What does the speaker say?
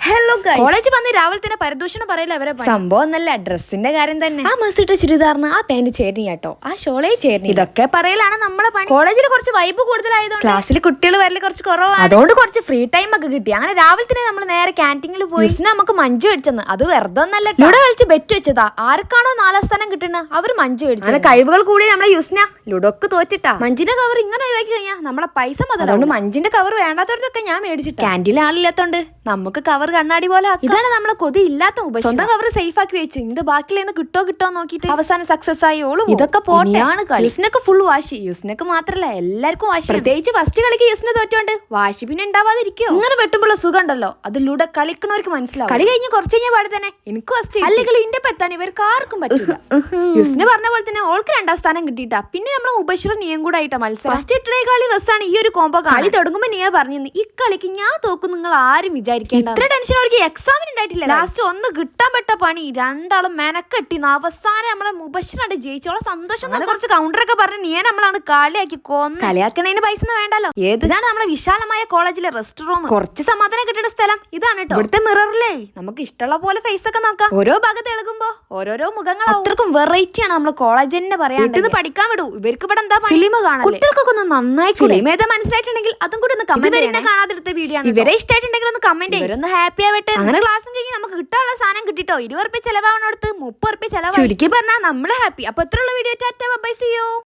Hello college വന്ന് രാവിലെ തന്നെ പരദൂഷണം പറയില്ല അവരെ. സംഭവം നല്ല ഡ്രസ്സിന്റെ കാര്യം തന്നെ. ആ മസിട്ട ചുരിദാറിന് ആ പാന്റ് ചേരണി കേട്ടോ. ആ ഷോളേ ചേരണി ഇതൊക്കെ പറയലാണ് നമ്മളെ പണി. കോളേജിൽ കുറച്ച് വൈബ് കൂടുതലായതുകൊണ്ട് ക്ലാസ്സിൽ കുട്ടികൾ വരൽ കുറച്ച് കുറവാണ്. അതുകൊണ്ട് കുറച്ച് ഫ്രീ ടൈം ഒക്കെ കിട്ടി. അങ്ങനെ രാവിലെ തന്നെ നമ്മൾ നേരെ ക്യാന്റീനിൽ പോയി. നമുക്ക് മഞ്ജ് മേടിച്ചെന്ന്. അത് വെറുതെ ഒന്നല്ല ലുഡോ കളിച്ച് ബെറ്റ് വെച്ചതാ. ആർക്കാണോ നാലാം സ്ഥാനം കിട്ടുന്നത് അവർ മഞ്ജ് മേടിച്ചു അങ്ങനെ കഴിവുകൾ കൂടി നമ്മളെ യുസ്ന ലുഡോക്ക് തോറ്റിട്ടാ. മഞ്ജിന്റെ കവർ ഇങ്ങനെ ഒഴിവാക്കി കഴിഞ്ഞാൽ നമ്മളെ പൈസ മതി അതുകൊണ്ട് മഞ്ജിന്റെ കവർ വേണ്ടാത്തവർക്കൊക്കെ ഞാൻ മേടിച്ചിട്ട്. ക്യാന്റീനിൽ ആളില്ലാത്തോണ്ട് നമുക്ക് കവർ കണ്ണാടി പോലെ. ഇതാണ് നമ്മളെ കൊതി ഇല്ലാത്ത ഉപയോഗം സ്വന്തം കവർ സേഫ് ആക്കി വെച്ച്. ഇന്ന് ബാക്കിയിൽ നിന്ന് കിട്ടോ കിട്ടോ നോക്കിട്ട് അവസാനം സക്സസ് ആയി. ഓളും ഇതൊക്കെ പോട്ടെയാണ് യുസ്നൊക്കെ ഫുൾ വാശി. യുസ്നക്ക് മാത്രല്ല എല്ലാവർക്കും വാശി പ്രത്യേകിച്ച് ഫസ്റ്റ് കളിക്ക് യുസ്ന തോറ്റോണ്ട് വാശി പിന്നെ ഉണ്ടാവാതിരിക്കോ ഇങ്ങനെ വെട്ടുമ്പോൾ സുഖം ഉണ്ടല്ലോ അതിലൂടെ കളിക്കണവർക്ക് മനസ്സിലാവും. കളി കഴിഞ്ഞ് കുറച്ച് കഴിഞ്ഞ പാടി തന്നെ. എനിക്ക് ഫസ്റ്റ് അല്ലെങ്കിൽ ഇന്റെ പെത്താൻ ഇവർക്ക് ആർക്കും പറ്റില്ല യുസ്ന പറഞ്ഞ പോലെ തന്നെ ഓൾക്ക് രണ്ടാം സ്ഥാനം കിട്ടിയിട്ടാ. പിന്നെ നമ്മൾ ഉപശ്ര നീയും കൂടെ ആയിട്ടാ മത്സരം. ഫസ്റ്റ് ഇട്ടേക്കാളി രസമാണ് ഈ ഒരു കോമ്പോ കളി തുടങ്ങുമ്പോൾ നീയാ പറഞ്ഞു ഈ കളിക്ക് ഞാൻ തോക്കും നിങ്ങൾ ആരും വിചാരിക്കേണ്ട. ഇത്ര ടെൻഷൻ അവർക്ക് എക്സാമിന് ഉണ്ടായിട്ടില്ല ലാസ്റ്റ് ഒന്ന് കിട്ടാൻ പെട്ട പണി രണ്ടാളും മെനക്കെട്ടി അവസാനം നമ്മളെ മുബശ്ശിനാണ് ജയിച്ചോളെ സന്തോഷം കുറച്ച് കൗണ്ടറൊക്കെ പറഞ്ഞ് നീ നമ്മളാണ് കളിയാക്കി കൊന്ന്. കളിയാക്കുന്നതിന് പൈസ ഒന്നും വേണ്ടല്ലോ. ഏതാണ് നമ്മളെ വിശാലമായ കോളേജിലെ റെസ്റ്റ് റൂം കുറച്ച് സമാധാനം കിട്ടുന്ന സ്ഥലം ഇതാണ് കേട്ടോ ഇവിടുത്തെ മിററിലേ നമുക്ക് ഇഷ്ടമുള്ള പോലെ ഫേസ് ഒക്കെ നോക്കാം. ഓരോ ഭാഗത്ത് എളുകുമ്പോ ഓരോരോ മുഖങ്ങൾ അത്രക്കും വെറൈറ്റി ആണ് നമ്മളെ കോളേജിന്റെ പറയാണ്ട് ഇത് പഠിക്കാൻ വിടൂ. ഇവർക്ക് ഇവിടെ എന്താ ഫിലിം കാണാൻ കുട്ടികൾക്കൊക്കെ ഒന്ന് നന്നായി ഫിലിം ഏതാ മനസ്സിലായിട്ടുണ്ടെങ്കിൽ അതും കൂടി ഒന്ന് കമന്റ് ചെയ്യണേ. കാണാതെടുത്ത വീഡിയോ ആണ് ഇവരെ ഇഷ്ടമായിട്ടുണ്ടെങ്കിൽ ഒന്ന് കമന്റ് ഇവരൊന്ന് ഹാപ്പി ആവട്ടെ. അങ്ങനെ ക്ലാസ്സും കഴിഞ്ഞ് നമുക്ക് കിട്ടാനുള്ള സാധനം കിട്ടിട്ടോ. ഇരുപത് റുപ്യ ചെലവാവണടുത്ത് മുപ്പത് റുപ്യ ചെലവ് ചുരുക്കി പറഞ്ഞാൽ നമ്മൾ ഹാപ്പി അപ്പൊ എത്രയുള്ള വീഡിയോ ടാറ്റ ബൈ സിയോ